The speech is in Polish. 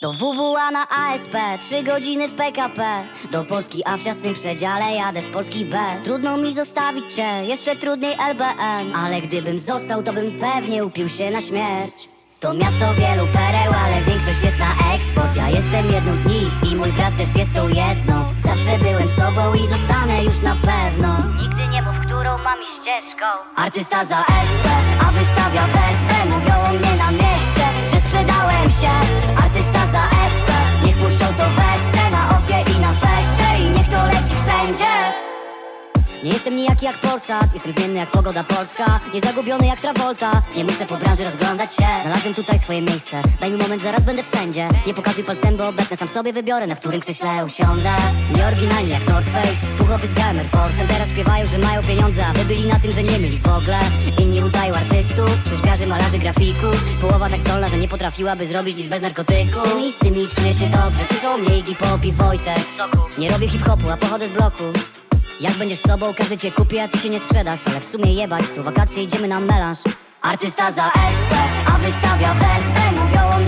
Do WWA na ASP, trzy godziny w PKP Do Polski, a w ciasnym przedziale jadę z Polski B. Trudno mi zostawić cię, jeszcze trudniej LBN Ale gdybym został, to bym pewnie upił się na śmierć. To miasto wielu pereł, ale większość jest na eksport. Ja jestem jedną z nich i mój brat też jest tą jedną. Zawsze byłem sobą i zostanę już na pewno. Nigdy nie mów, którą mam iść ścieżką. Artysta za SP, a wystawia wespę nie jestem nijaki jak Polsat, jestem zmienny jak pogoda polska. Nie zagubiony jak Travolta, nie muszę po branży rozglądać się. Znalazłem tutaj swoje miejsce, daj mi moment, zaraz będę wszędzie. Nie pokazuj palcem, bo obecne sam sobie wybiorę, na którym krześle usiądę. Nie oryginalnie jak North Face, puchowy z białym Air Force'em Teraz śpiewają, że mają pieniądze, wy byli na tym, że nie mieli w ogóle. Inni udają artystów, rzeźbiarzy, malarzy, grafików Połowa tak zdolna, że nie potrafiłaby zrobić nic bez narkotyków. Z tymi, z tymi czuję się dobrze, słyszą mnie Iggy Pop i Wojtek. Nie robię hip-hopu, a pochodzę z bloku jak będziesz sobą, każdy cię kupi, a ty się nie sprzedasz. Ale w sumie jebać, są wakacje, idziemy na melanż. Artysta za SP, a wystawia wespę Mówią o